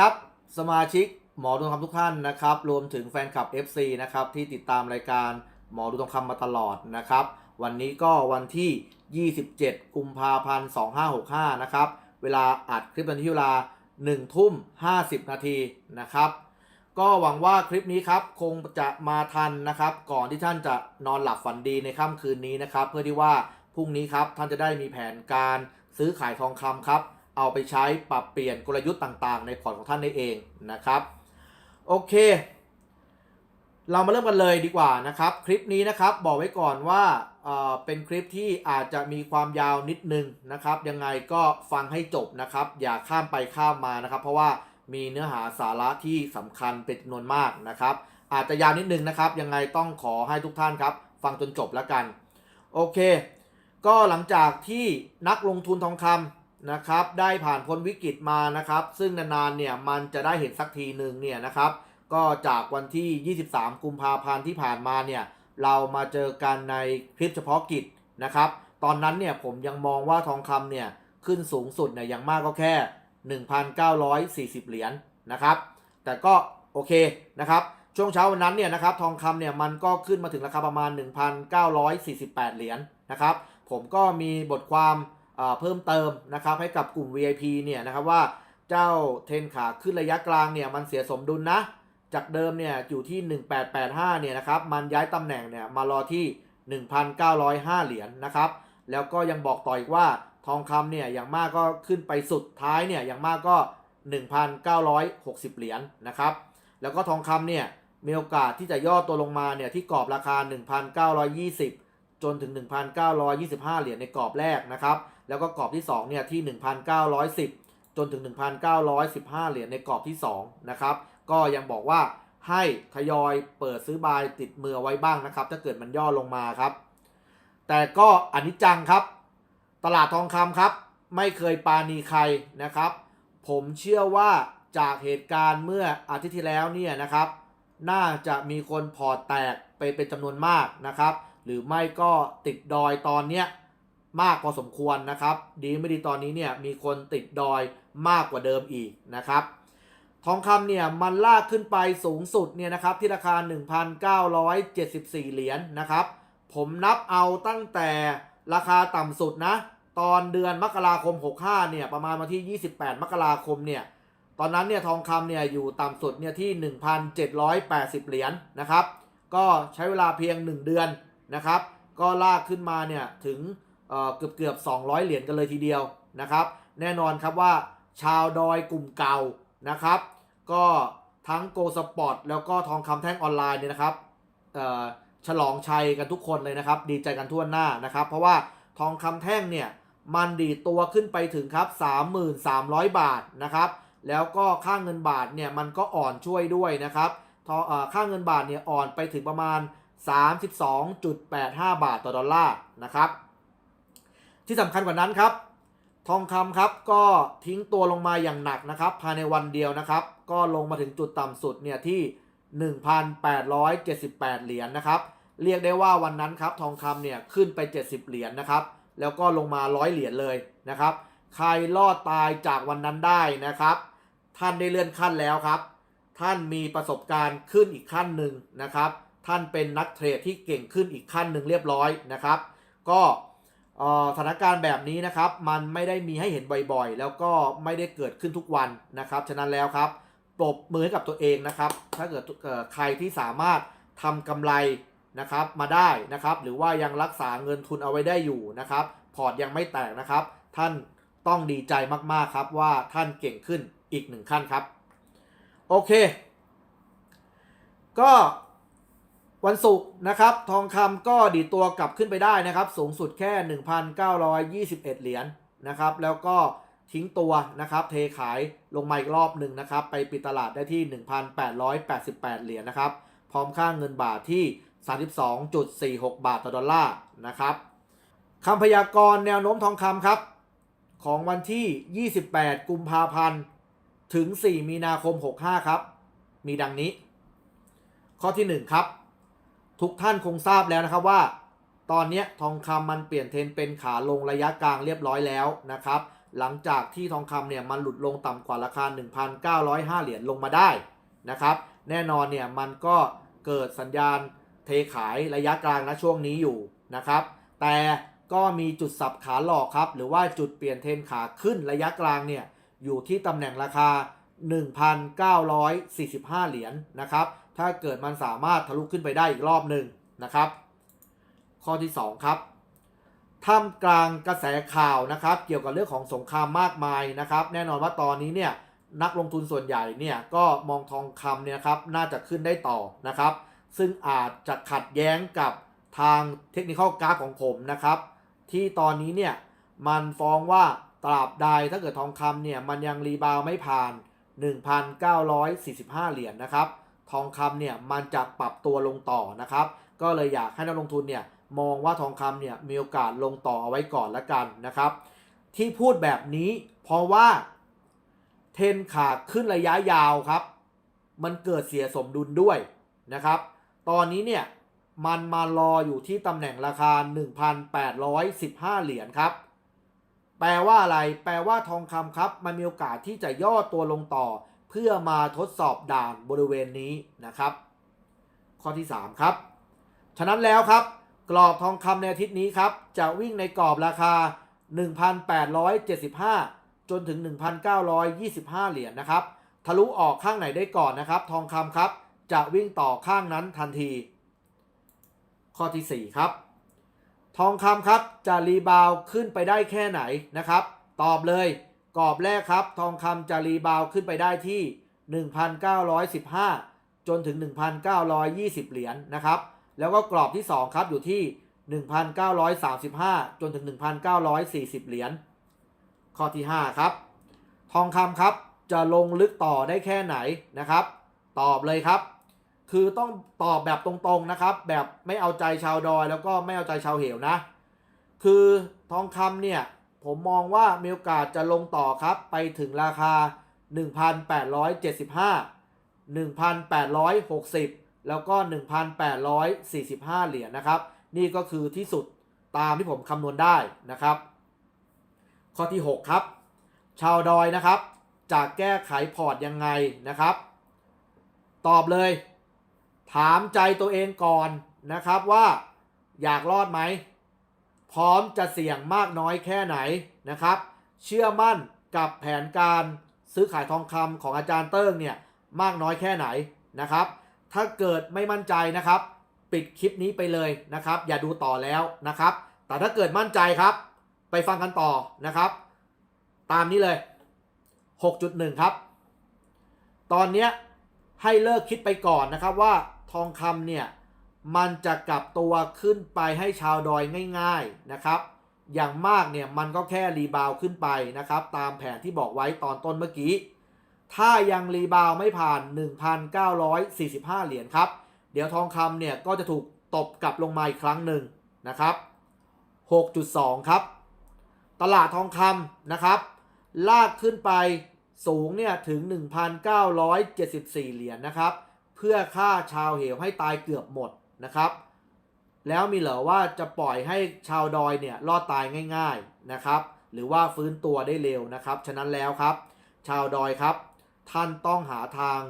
สวัสดีครับ สมาชิกหมอดูทองคำทุกท่านนะครับ รวมถึงแฟนคลับ FC นะครับที่ติดตามรายการหมอดูทองคำมาตลอดนะครับ วันนี้ก็วันที่ 27 กุมภาพันธ์ 2565 นะครับ เวลาอัดคลิปตอนที่เวลา 1 ทุ่ม 50 นาทีนะครับ ก็หวังว่าคลิปนี้ครับคงจะมาทันนะครับ ก่อนที่ท่านจะนอนหลับฝันดีในค่ำคืนนี้นะครับ เพื่อที่ว่าพรุ่งนี้ครับท่านจะได้มีแผนการซื้อขายทองคำครับ เอาไปใช้ปรับเปลี่ยนกลยุทธ์ต่างๆ ในพอร์ตของท่านได้เองนะครับ โอเค เรามาเริ่มกันเลยดีกว่านะครับ คลิปนี้นะครับบอกไว้ก่อนว่าเเป็นคลิปที่อาจจะมีความยาวนิดนึงนะครับ ยังไงก็ฟังให้จบนะครับ อย่าข้ามไปข้ามมานะครับ เพราะว่ามีเนื้อหาสาระที่สำคัญเป็นจำนวนมากนะครับ อาจจะยาวนิดนึงนะครับ ยังไงต้องขอให้ทุกท่านครับ ฟังจนจบแล้วกัน โอเค ก็หลังจากที่นักลงทุนทองคำ นะครับ ได้ผ่านพ้นวิกฤตมานะครับ ซึ่งนานๆเนี่ยมันจะได้เห็นสักทีหนึ่งเนี่ยนะครับ ก็จากวันที่ 23 กุมภาพันธ์ที่ผ่านมาเนี่ยเรามาเจอกันในคลิปเฉพาะกิจนะครับ ตอนนั้นเนี่ยผมยังมองว่าทองคำเนี่ยขึ้นสูงสุดเนี่ยอย่างมากก็แค่ 1,940 เหรียญนะครับ แต่ก็โอเคนะครับช่วงเช้าวันนั้นเนี่ยนะครับทองคำเนี่ยมันก็ขึ้นมาถึงราคาประมาณ 1,948 เหรียญนะครับ ผมก็มีบทความ เพิ่มเติมนะครับให้กับกลุ่ม VIP เนี่ยนะครับว่าเจ้าเทนขาขึ้นระยะกลางเนี่ยมันเสียสมดุลนะจากเดิมเนี่ยอยู่ที่ 1885เนี่ยนะครับมันย้ายตำแหน่งเนี่ยมารอที่ 1,905 เหรียญนะครับ แล้วก็ยังบอกต่ออีกว่าทองคำเนี่ยอย่างมากก็ขึ้นไปสุดท้ายเนี่ยอย่างมากก็ 1,960 เหรียญนะครับ แล้วก็ทองคำเนี่ยมีโอกาสที่จะย่อตัวลงมาเนี่ยที่กรอบราคา 1,920 จนถึง 1,925 เหรียญในกรอบแรกนะครับ แล้วก็กรอบที่ 2 เนี่ยที่ 1,910 จนถึง 1,915 เหรียญในกรอบที่ 2 นะครับ ก็ยังบอกว่าให้ทยอยเปิดซื้อบายติดมือไว้บ้างนะครับ ถ้าเกิดมันย่อลงมาครับ แต่ก็อนิจจังครับ ตลาดทองคำครับ ไม่เคยปาณีใครนะครับ ผมเชื่อว่าจากเหตุการณ์เมื่ออาทิตย์ที่แล้วเนี่ยนะครับ น่าจะมีคนพอแตกไปเป็นจำนวนมากนะครับ หรือไม่ก็ติดดอยตอนเนี้ย มากพอสมควรนะครับ ดีไม่ดีตอนนี้เนี่ยมีคนติดดอยมากกว่าเดิมอีกนะครับ ทองคำเนี่ยมันลากขึ้นไปสูงสุดเนี่ยนะครับที่ราคา 1,974 เหรียญนะครับ ผมนับเอาตั้งแต่ราคาต่ำสุดนะ ตอนเดือนมกราคม 65 เนี่ยประมาณวันที่ 28 มกราคมเนี่ยตอนนั้นเนี่ยทองคำเนี่ยอยู่ต่ำสุดเนี่ยที่ 1,780 เหรียญนะครับ ก็ใช้เวลาเพียง 1 เดือนนะครับ ก็ลากขึ้นมาเนี่ยถึง เกือบเกือบ200 เหรียญกันเลยทีเดียวนะครับ แน่นอนครับว่าชาวดอยกลุ่มเก่านะครับ ก็ทั้งโกสปอร์ตแล้วก็ทองคำแท่งออนไลน์เนี่ยนะครับฉลองชัยกันทุกคนเลยนะครับ ดีใจกันทั่วหน้านะครับ เพราะว่าทองคำแท่งเนี่ยมันดีตัวขึ้นไปถึงครับ 3,300 บาทนะครับ แล้วก็ค่าเงินบาทเนี่ยมันก็อ่อนช่วยด้วยนะครับค่าเงินบาทเนี่ยอ่อนไปถึงประมาณ 32.85 บาทต่อดอลลาร์นะครับ ที่สำคัญกว่านั้นครับ ทองคำครับก็ทิ้งตัวลงมาอย่างหนักนะครับ ภายในวันเดียวนะครับ ก็ลงมาถึงจุดต่ำสุดเนี่ยที่ 1,878 เหรียญนะครับ เรียกได้ว่าวันนั้นครับทองคำเนี่ยขึ้นไป 70 เหรียญนะครับ แล้วก็ลงมา100เหรียญเลยนะครับ ใครรอดตายจากวันนั้นได้นะครับ ท่านได้เลื่อนขั้นแล้วครับ ท่านมีประสบการณ์ขึ้นอีกขั้นหนึ่งนะครับ ท่านเป็นนักเทรดที่เก่งขึ้นอีกขั้นหนึ่งเรียบร้อยนะครับ ก็ สถานการณ์แบบนี้นะครับ มันไม่ได้มีให้เห็นบ่อยๆ แล้วก็ไม่ได้เกิดขึ้นทุกวันนะครับ ฉะนั้นแล้วครับปรบมือให้กับตัวเองนะครับ ถ้าเกิดใครที่สามารถทำกำไรนะครับมาได้นะครับ หรือว่ายังรักษาเงินทุนเอาไว้ได้อยู่นะครับ พอร์ตยังไม่แตกนะครับ ท่านต้องดีใจมากๆครับว่าท่านเก่งขึ้นอีกหนึ่งขั้นครับ โอเค ก็ วันศุกร์นะครับ ทองคำก็ดีตัวกลับขึ้นไปได้นะครับ สูงสุดแค่ 1,921 เหรียญนะครับ แล้วก็ทิ้งตัวนะครับ เทขายลงมาอีกรอบหนึ่งนะครับ ไปปิดตลาดได้ที่ 1,888 เหรียญนะครับ พร้อมค่างเงินบาทที่ 32.46 บาทต่อดอลลาร์นะครับคำพยากรณ์แนวโน้มทองคำครับ ของวันที่ 28 กุมภาพันธ์ ถึง 4 มีนาคม 65 ครับ มีดังนี้ ข้อที่ 1 ครับ ทุกท่านคงทราบแล้วนะครับว่า ตอนนี้ทองคำมันเปลี่ยนเทรนเป็นขาลงระยะกลางเรียบร้อยแล้วนะครับ หลังจากที่ทองคำเนี่ยมันหลุดลงต่ำกว่าราคา 1,905 เหรียญลงมาได้นะครับ แน่นอนเนี่ยมันก็เกิดสัญญาณเทขายระยะกลางณช่วงนี้อยู่นะครับ แต่ก็มีจุดสับขาหลอกครับ หรือว่าจุดเปลี่ยนเทนขาขึ้นระยะกลางเนี่ยอยู่ที่ตำแหน่งราคา 1,945 เหรียญนะครับ ถ้าเกิดมันสามารถทะลุขึ้นไปได้อีกรอบหนึ่งนะครับ ข้อที่ 2 ครับท่ามกลางกระแสข่าวนะครับ เกี่ยวกับเรื่องของสงครามมากมายนะครับ แน่นอนว่าตอนนี้เนี่ยนักลงทุนส่วนใหญ่เนี่ยก็มองทองคำเนี่ยครับน่าจะขึ้นได้ต่อนะครับ ซึ่งอาจจะขัดแย้งกับทางเทคนิคกราฟของผมนะครับ ที่ตอนนี้เนี่ยมันฟ้องว่าตราบใดถ้าเกิดทองคำเนี่ยมันยังรีบาวไม่ผ่าน 1,945 เหรียญนะครับ ทองคำเนี่ยมันจะปรับตัวลงต่อนะครับ ก็เลยอยากให้นักลงทุนเนี่ยมองว่าทองคำเนี่ยมีโอกาสลงต่อเอาไว้ก่อนละกันนะครับ ที่พูดแบบนี้เพราะว่าเทนขาขึ้นระยะยาวครับ มันเกิดเสียสมดุลด้วยนะครับ ตอนนี้เนี่ยมันมารออยู่ที่ตำแหน่งราคา 1,815 เหรียญครับ แปลว่าอะไร แปลว่าทองคำครับ มันมีโอกาสที่จะย่อตัวลงต่อ เพื่อมาทดสอบด่านบริเวณนี้นะครับ ข้อที่ 3 ครับ ฉะนั้นแล้วครับ กรอบทองคำในอาทิตย์นี้ครับ จะวิ่งในกรอบราคา 1,875 จนถึง 1,925 เหรียญนะครับ ทะลุออกข้างไหนได้ก่อนนะครับ ทองคำครับ จะวิ่งต่อข้างนั้นทันที ข้อที่ 4 ครับ ทองคำครับจะรีบาวขึ้นไปได้แค่ไหนนะครับ ตอบเลย กรอบแรกครับ ทองคำจะรีบาวขึ้นไปได้ที่ 1,915 จนถึง 1,920 เหรียญนะครับ แล้วก็กรอบที่ 2 ครับอยู่ที่ 1,935 จนถึง 1,940 เหรียญข้อที่ 5 ครับ ทองคำครับจะลงลึกต่อได้แค่ไหนนะครับ ตอบเลยครับ คือต้องตอบแบบตรงๆนะครับ แบบไม่เอาใจชาวดอยแล้วก็ไม่เอาใจชาวเหวนะ คือทองคำเนี่ย ผมมองว่ามีโอกาสจะลงต่อครับ ไปถึงราคา 1,875 1,860 แล้วก็ 1,845 เหรียญนะครับ นี่ก็คือที่สุดตามที่ผมคำนวณได้นะครับ ข้อที่ 6 ครับ ชาวดอยนะครับ จะแก้ไขพอร์ตยังไงนะครับ ตอบเลย ถามใจตัวเองก่อนนะครับว่าอยากรอดไหม พร้อมจะเสี่ยงมากน้อยแค่ไหนนะครับ เชื่อมั่นกับแผนการซื้อขายทองคำของอาจารย์เติ้งเนี่ยมากน้อยแค่ไหนนะครับ ถ้าเกิดไม่มั่นใจนะครับ ปิดคลิปนี้ไปเลยนะครับ อย่าดูต่อแล้วนะครับ แต่ถ้าเกิดมั่นใจครับ ไปฟังกันต่อนะครับ ตามนี้เลย 6.1 ครับ ตอนเนี้ยให้เลิกคิดไปก่อนนะครับว่าทองคำเนี่ย มันจะกลับตัวขึ้นไปให้ชาวดอยง่ายๆนะครับ อย่างมากเนี่ยมันก็แค่รีบาวขึ้นไปนะครับ ตามแผนที่บอกไว้ตอนต้นเมื่อกี้ ถ้ายังรีบาวไม่ผ่าน 1,945 เหรียญครับ เดี๋ยวทองคำเนี่ยก็จะถูกตบกลับลงมาอีกครั้งหนึ่งนะครับ 6.2 ครับ ตลาดทองคำนะครับ ลากขึ้นไปสูงเนี่ยถึง 1,974 เหรียญนะครับ เพื่อฆ่าชาวเหวให้ตายเกือบหมด นะครับ แล้วมีเหรอว่าจะปล่อยให้ชาวดอยเนี่ยรอดตายง่าย ๆนะครับ หรือว่าฟื้นตัวได้เร็วนะครับ ฉะนั้นแล้วครับ ชาวดอยครับ ท่านต้องหาทาง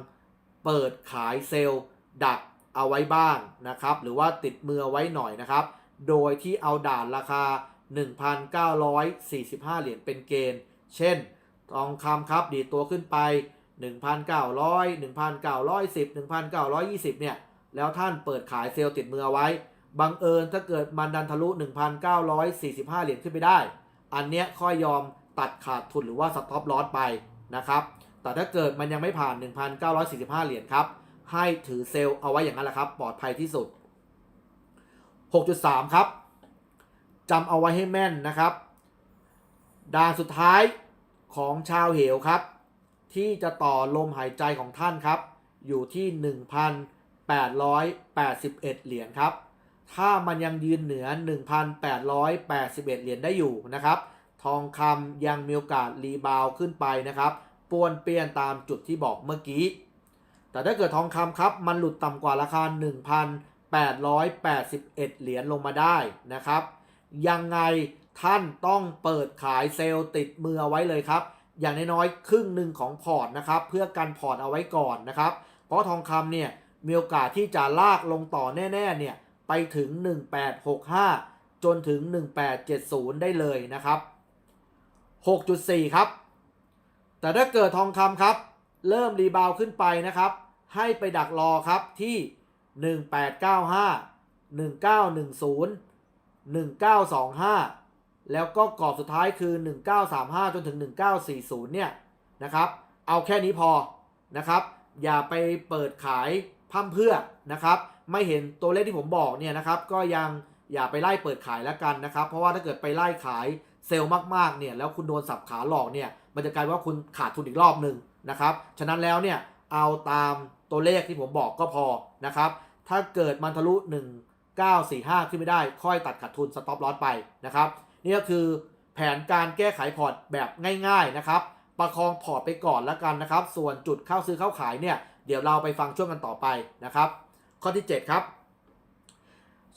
เปิดขายเซลล์ดักเอาไว้บ้างนะครับ หรือว่าติดมือไว้หน่อยนะครับ โดยที่เอาด่านราคา 1,945 เหรียญเป็นเกณฑ์ เช่น ทองคำครับดีตัวขึ้นไป 1,900 1,910 1,920 เนี่ย แล้วท่านเปิดขายเซลล์ติดมือเอาไว้ บังเอิญถ้าเกิดมันดันทะลุ 1,945 เหรียญขึ้นไปได้ อันเนี้ยค่อยยอมตัดขาดทุนหรือว่าสต็อปลอสไปนะครับ แต่ถ้าเกิดมันยังไม่ผ่าน 1,945 เหรียญครับ ให้ถือเซลล์เอาไว้อย่างนั้นแหละครับ ปลอดภัยที่สุด 6.3 ครับจำเอาไว้ให้แม่นนะครับด่านสุดท้ายของชาวเหวครับ ที่จะต่อลมหายใจของท่านครับ อยู่ที่ 1,881 เหรียญครับ ถ้ามันยังยืนเหนือ 1,881 เหรียญได้อยู่นะครับ ทองคำยังมีโอกาสรีบาวขึ้นไปนะครับป้วนเปี้ยนตามจุดที่บอกเมื่อกี้ แต่ถ้าเกิดทองคำครับ มันหลุดต่ำกว่าราคา 1,881 เหรียญลงมาได้นะครับ ยังไงท่านต้องเปิดขายเซลล์ติดมือเอาไว้เลยครับ อย่างน้อยๆครึ่งหนึ่งของพอร์ตนะครับ เพื่อกันพอร์ตเอาไว้ก่อนนะครับ เพราะทองคำเนี่ย มีโอกาสที่จะลากลงต่อแน่ๆเนี่ยไปถึง 1865 จนถึง 1870 ได้เลยนะครับ 6.4 ครับ แต่ถ้าเกิดทองคำครับ เริ่มรีบาวขึ้นไปนะครับ ให้ไปดักรอครับที่ 1895 1910 1925 แล้วก็กรอบสุดท้ายคือ 1935 จนถึง 1940 เนี่ยนะครับ เอาแค่นี้พอนะครับ อย่าไปเปิดขาย พร่ำเพื่อนะครับ ไม่เห็นตัวเลขที่ผมบอกเนี่ยนะครับ ก็ยังอย่าไปไล่เปิดขายแล้วกันนะครับ เพราะว่าถ้าเกิดไปไล่ขายเซลล์มากๆเนี่ยแล้วคุณโดนสับขาหลอกเนี่ยมันจะกลายว่าคุณขาดทุนอีกรอบหนึ่งนะครับฉะนั้นแล้วเนี่ยเอาตามตัวเลขที่ผมบอกก็พอนะครับ ถ้าเกิดมันทะลุ 1945 ขึ้นไม่ได้ ค่อยตัดขาดทุนสต็อปลอสไปนะครับ นี่ก็คือแผนการแก้ไขพอร์ตแบบง่าย ๆนะครับ ประคองพอร์ตไปก่อนแล้วกันนะครับ ส่วนจุดเข้าซื้อเข้าขายเนี่ย เดี๋ยวเราไปฟังช่วงกันต่อไปนะครับ ข้อที่ 7 ครับ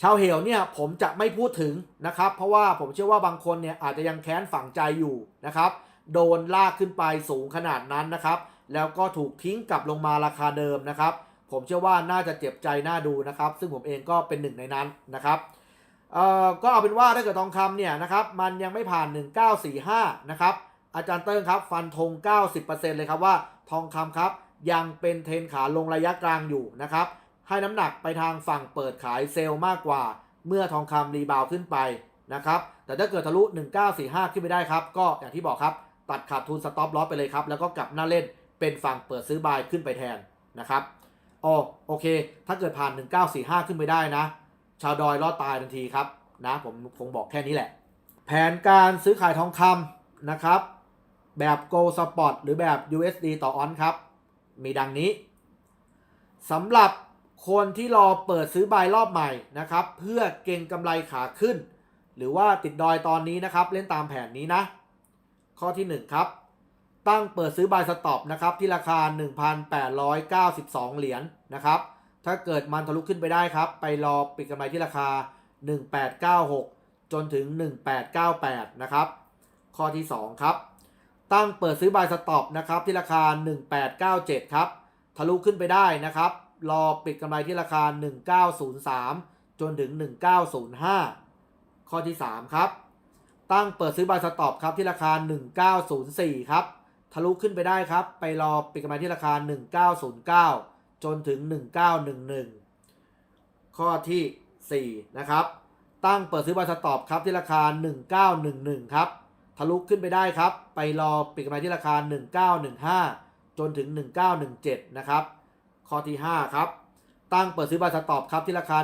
ชาวเหวเนี่ยผมจะไม่พูดถึงนะครับ เพราะว่าผมเชื่อว่าบางคนเนี่ยอาจจะยังแค้นฝังใจอยู่นะครับ โดนลากขึ้นไปสูงขนาดนั้นนะครับ แล้วก็ถูกทิ้งกลับลงมาราคาเดิมนะครับ ผมเชื่อว่าน่าจะเจ็บใจน่าดูนะครับ ซึ่งผมเองก็เป็นหนึ่งในนั้นนะครับเอ่อก็เอาเป็นว่าถ้าเกิดทองคำเนี่ยนะครับ มันยังไม่ผ่าน 1945นะครับ อาจารย์เติ้งครับ ฟันธง 90%เลยครับว่าทองคำครับ ยังเป็นเทรนขาลงระยะกลางอยู่นะครับ ให้น้ำหนักไปทางฝั่งเปิดขายเซลล์มากกว่า เมื่อทองคำรีบาวขึ้นไปนะครับ แต่ถ้าเกิดทะลุ 1945 ขึ้นไปได้ครับ ก็อย่างที่บอกครับ ตัดขาดทุนสต็อปลอสไปเลยครับ แล้วก็กลับหน้าเล่นเป็นฝั่งเปิดซื้อบายขึ้นไปแทนนะครับอ๋อโอเค ถ้าเกิดผ่าน 1945 ขึ้นไปได้นะ ชาวดอยรอดตายทันทีครับนะผมคงบอกแค่นี้แหละ แผนการซื้อขายทองคำนะครับ แบบ Gold Spot หรือแบบ USD ต่อออนครับ มีดังนี้สำหรับคนที่รอเปิดซื้อบายรอบใหม่นะครับ เพื่อเก็งกำไรขาขึ้น หรือว่าติดดอยตอนนี้นะครับ เล่นตามแผนนี้นะ ข้อที่ 1 ครับ ตั้งเปิดซื้อบายสต็อปนะครับ ที่ราคา 1,892 เหรียญนะครับ ถ้าเกิดมันทะลุขึ้นไปได้ครับ ไปรอปิดกำไรที่ราคา 1896 จนถึง 1898 นะครับ ข้อที่ 2 ครับ ตั้งเปิดซื้อบายสต็อปนะครับที่ราคา 1897 ครับ ทะลุขึ้นไปได้นะครับ รอปิดกำไรที่ราคา 1903 จนถึง 1905 ข้อที่ 3 ครับ ตั้งเปิดซื้อบายสต็อปครับที่ราคา 1904 ครับ ทะลุขึ้นไปได้ครับ ไปรอปิดกำไรที่ราคา 1909 จนถึง 1911 ข้อที่ 4 นะครับ ตั้งเปิดซื้อบายสต็อปครับที่ราคา 1911 ครับ ทะลุขึ้นไปได้ครับ ไปรอปิดกำไรที่ราคา 1915 จนถึง 1917 นะครับ ข้อที่ 5 ครับ ตั้งเปิดซื้อบายสต็อปครับที่ราคา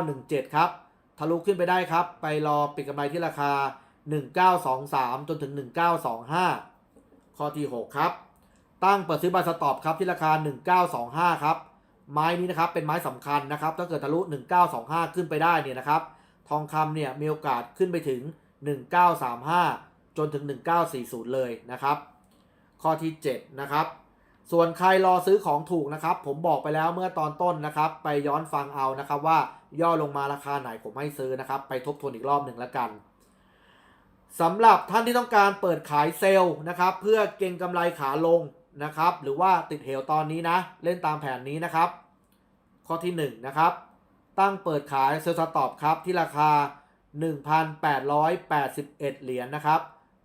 1917 ครับ ทะลุขึ้นไปได้ครับ ไปรอปิดกำไรที่ราคา 1923 จนถึง 1925 ข้อที่ 6 ครับ ตั้งเปิดซื้อบายสต็อปครับที่ราคา 1925 ครับ ไม้นี้นะครับเป็นไม้สำคัญนะครับ ถ้าเกิดทะลุ 1925 ขึ้นไปได้เนี่ยนะครับ ทองคำเนี่ยมีโอกาสขึ้นไปถึง 1935 จนถึง 1940 เลยนะครับ ข้อที่ 7 นะครับ ส่วนใครรอซื้อของถูกนะครับ ผมบอกไปแล้วเมื่อตอนต้นนะครับ ไปย้อนฟังเอานะครับว่าย่อลงมาราคาไหนผมให้ซื้อนะครับ ไปทบทวนอีกรอบหนึ่งแล้วกันสำหรับท่านที่ต้องการเปิดขายเซลล์นะครับ เพื่อเก็งกำไรขาลงนะครับ หรือว่าติดเหวตอนนี้นะ เล่นตามแผนนี้นะครับ ข้อที่1นะครับตั้งเปิดขายเซลล์สต็อปครับที่ราคา 1,881 เหรียญนะครับ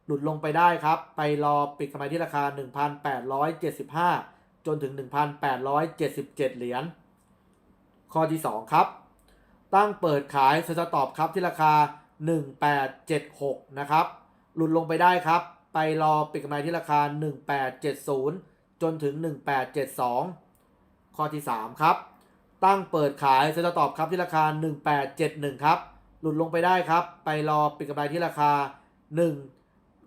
หลุดลงไปได้ครับ ไปรอปิดกำไรที่ราคา 1,875 จนถึง 1,877 เหรียญ ข้อที่ 2 ครับ ตั้งเปิดขายเซลล์สตอปครับที่ราคา 1876 นะครับ หลุดลงไปได้ครับ ไปรอปิดกำไรที่ราคา 1870 จนถึง 1872 ข้อที่ 3 ครับ ตั้งเปิดขายเซลล์สตอปครับที่ราคา 1871 ครับ หลุดลงไปได้ครับ ไปรอปิดกำไรที่ราคา 1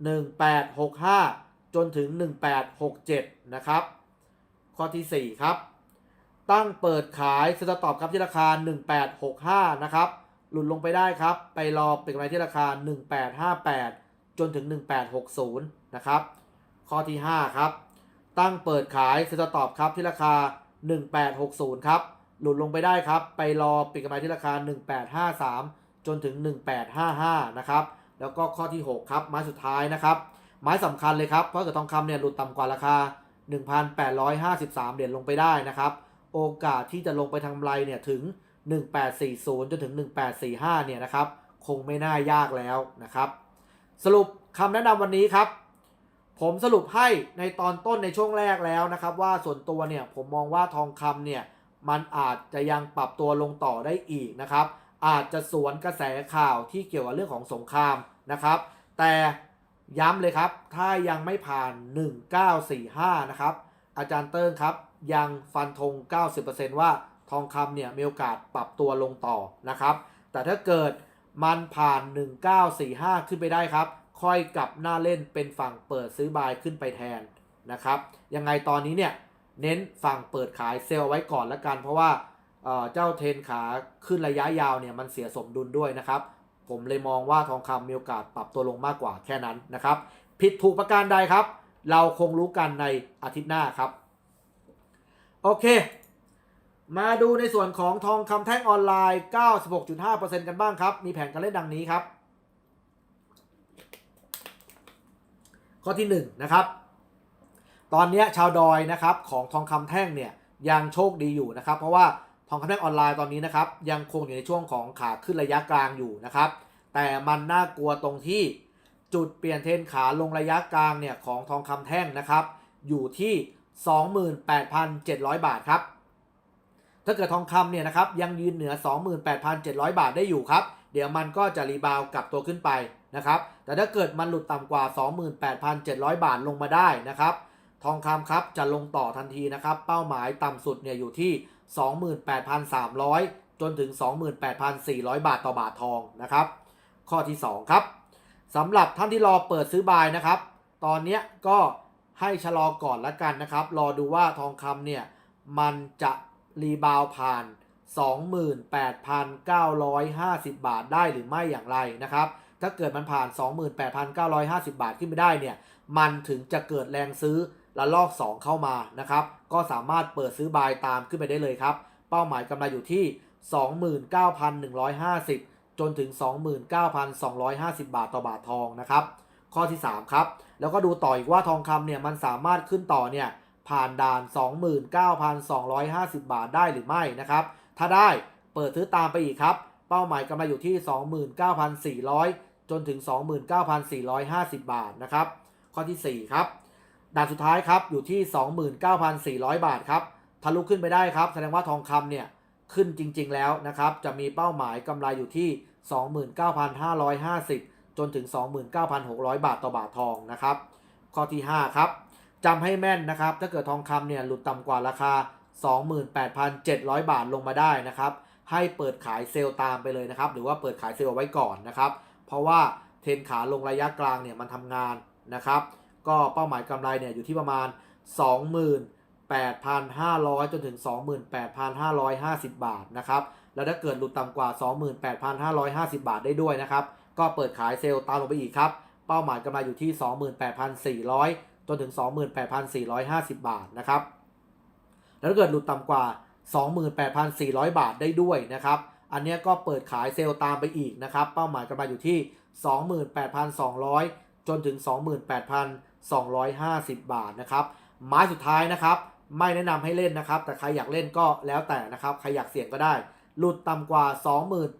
1865 จนถึง 1867 นะครับ ข้อที่ 4 ครับ ตั้งเปิดขายเซลล์สตอปครับที่ราคา 1865 นะครับ หลุดลงไปได้ครับ ไปรอปิดกำไรที่ราคา 1858 จนถึง 1860 นะครับ ข้อที่ 5 ครับ ตั้งเปิดขายเซลล์สตอปครับที่ราคา 1860 ครับ หลุดลงไปได้ครับ ไปรอปิดกำไรที่ราคา 1853 จนถึง 1855 นะครับ แล้วก็ข้อที่ 6 ครับ ไม้สุดท้ายนะครับ ไม้สำคัญเลยครับ เพราะเกิดทองคำเนี่ยหลุดต่ำกว่าราคา 1,853 เหรียญลงไปได้นะครับ โอกาสที่จะลงไปทางกำไรเนี่ยถึง 1840 จนถึง 1845 เนี่ยนะครับ คงไม่น่ายากแล้วนะครับ สรุปคำแนะนำวันนี้ครับ ผมสรุปให้ในตอนต้นในช่วงแรกแล้วนะครับ ว่าส่วนตัวเนี่ยผมมองว่าทองคำเนี่ยมันอาจจะยังปรับตัวลงต่อได้อีกนะครับ อาจจะสวนกระแสข่าวที่เกี่ยวกับเรื่องของสงครามนะครับ แต่ย้ำเลยครับ ถ้ายังไม่ผ่าน 1945 นะครับ อาจารย์เติ้งครับ ยังฟันธง 90%ว่าทองคำเนี่ยมีโอกาสปรับตัวลงต่อนะครับ แต่ถ้าเกิดมันผ่าน 1945 ขึ้นไปได้ครับ ค่อยกลับหน้าเล่นเป็นฝั่งเปิดซื้อบายขึ้นไปแทนนะครับ ยังไงตอนนี้เนี่ยเน้นฝั่งเปิดขายเซลล์ไว้ก่อนละกัน เพราะว่า เจ้าเทนขาขึ้นระยะยาวเนี่ยมันเสียสมดุลด้วยนะครับ ผมเลยมองว่าทองคำมีโอกาสปรับตัวลงมากกว่าแค่นั้นนะครับ ผิดถูกประการใดครับ เราคงรู้กันในอาทิตย์หน้าครับ โอเค มาดูในส่วนของทองคำแท่งออนไลน์ 96.5%กันบ้างครับ มีแผนการเล่นดังนี้ครับ ข้อที่1นะครับ ตอนนี้ชาวดอยนะครับของทองคำแท่งเนี่ยยังโชคดีอยู่นะครับ เพราะว่า ทองคำแท่งออนไลน์ตอนนี้นะครับยังคงอยู่ในช่วงของขาขึ้นระยะกลางอยู่นะครับ แต่มันน่ากลัวตรงที่จุดเปลี่ยนเทรนขาลงระยะกลางเนี่ยของทองคำแท่งนะครับ อยู่ที่ 28,700 บาทครับ ถ้าเกิดทองคำเนี่ยนะครับยังยืนเหนือ 28,700 บาทได้อยู่ครับ เดี๋ยวมันก็จะรีบาวกลับตัวขึ้นไปนะครับ แต่ถ้าเกิดมันหลุดต่ำกว่า 28,700 บาทลงมาได้นะครับ ทองคำครับจะลงต่อทันทีนะครับ เป้าหมายต่ำสุดเนี่ยอยู่ที่ 28,300 จนถึง 28,400 บาทต่อบาททองนะครับ ข้อที่ 2 ครับสำหรับท่านที่รอเปิดซื้อบายนะครับ ตอนนี้ก็ให้ชะลอก่อนละกันนะครับ รอดูว่าทองคำเนี่ย มันจะรีบาวด์ผ่าน 28,950 บาทได้หรือไม่อย่างไรนะครับ ถ้าเกิดมันผ่าน 28,950 บาทขึ้นไปได้เนี่ย มันถึงจะเกิดแรงซื้อละลอก 2 เข้ามานะครับ ก็สามารถเปิดซื้อบายตามขึ้นไปได้เลยครับ เป้าหมายกำไรอยู่ที่ 29,150 จนถึง 29,250 บาทต่อบาททองนะครับ ข้อที่ 3 ครับ แล้วก็ดูต่ออีกว่าทองคำเนี่ยมันสามารถขึ้นต่อเนี่ยผ่านด่าน 29,250 บาทได้หรือไม่นะครับ ถ้าได้เปิดซื้อตามไปอีกครับ เป้าหมายกำไรอยู่ที่ 29,400 จนถึง 29,450 บาทนะครับ ข้อที่ 4 ครับ ด่านสุดท้ายครับอยู่ที่ 29,400 บาทครับทะลุขึ้นไปได้ครับ แสดงว่าทองคำเนี่ยขึ้นจริง ๆ แล้วนะครับ จะมีเป้าหมายกำไรอยู่ที่ 29,550 จนถึง 29,600 บาทต่อบาททองนะครับ ข้อที่ 5 ครับจำให้แม่นนะครับ ถ้าเกิดทองคำเนี่ยหลุดต่ำกว่าราคา 28,700 บาทลงมาได้นะครับ ให้เปิดขายเซลล์ตามไปเลยนะครับ หรือว่าเปิดขายเซลล์ไว้ก่อนนะครับ เพราะว่าเทรนขาลงระยะกลางเนี่ยมันทำงานนะครับ ก็เป้าหมายกำไรเนี่ยอยู่ที่ประมาณ 28,500 จนถึง 28,550 บาทนะครับ แล้วถ้าเกิดหลุดต่ำกว่า 28,550 บาทได้ด้วยนะครับ ก็เปิดขายเซลล์ตามลงไปอีกครับ เป้าหมายกำไรอยู่ที่ 28,400 จนถึง 28,450 บาทนะครับ แล้วถ้าเกิดหลุดต่ำกว่า 28,400 บาทได้ด้วยนะครับ อันนี้ก็เปิดขายเซลล์ตามไปอีกนะครับ เป้าหมายกำไรอยู่ที่ 28,200 จนถึง 250 บาทนะครับ ไม้สุดท้ายนะครับ ไม่แนะนำให้เล่นนะครับ แต่ใครอยากเล่นก็แล้วแต่นะครับ ใครอยากเสี่ยงก็ได้ หลุดต่ำกว่า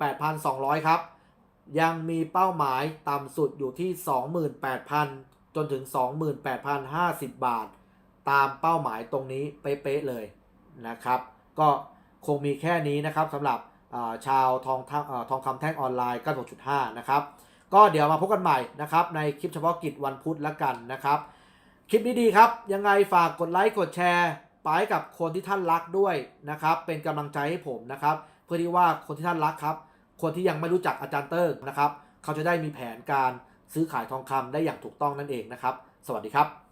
28,200 ครับ ยังมีเป้าหมายต่ำสุดอยู่ที่ 28,000 จนถึง 28,050 บาท ตามเป้าหมายตรงนี้เป๊ะๆเลยนะครับ ก็คงมีแค่นี้นะครับสำหรับาชาวทองทเอ่อทองคำแท่งออนไลน์ 96.5 นะครับ ก็เดี๋ยวมาพบกันใหม่นะครับในคลิปเฉพาะกิจวันพุธละกันนะครับ คลิปนี้ดีครับ ยังไงฝากกดไลค์กดแชร์ไปกับคนที่ท่านรักด้วยนะครับ เป็นกำลังใจให้ผมนะครับ เพื่อที่ว่าคนที่ท่านรักครับ คนที่ยังไม่รู้จักอาจารย์เติ้งนะครับ เขาจะได้มีแผนการซื้อขายทองคำได้อย่างถูกต้องนั่นเองนะครับ สวัสดีครับ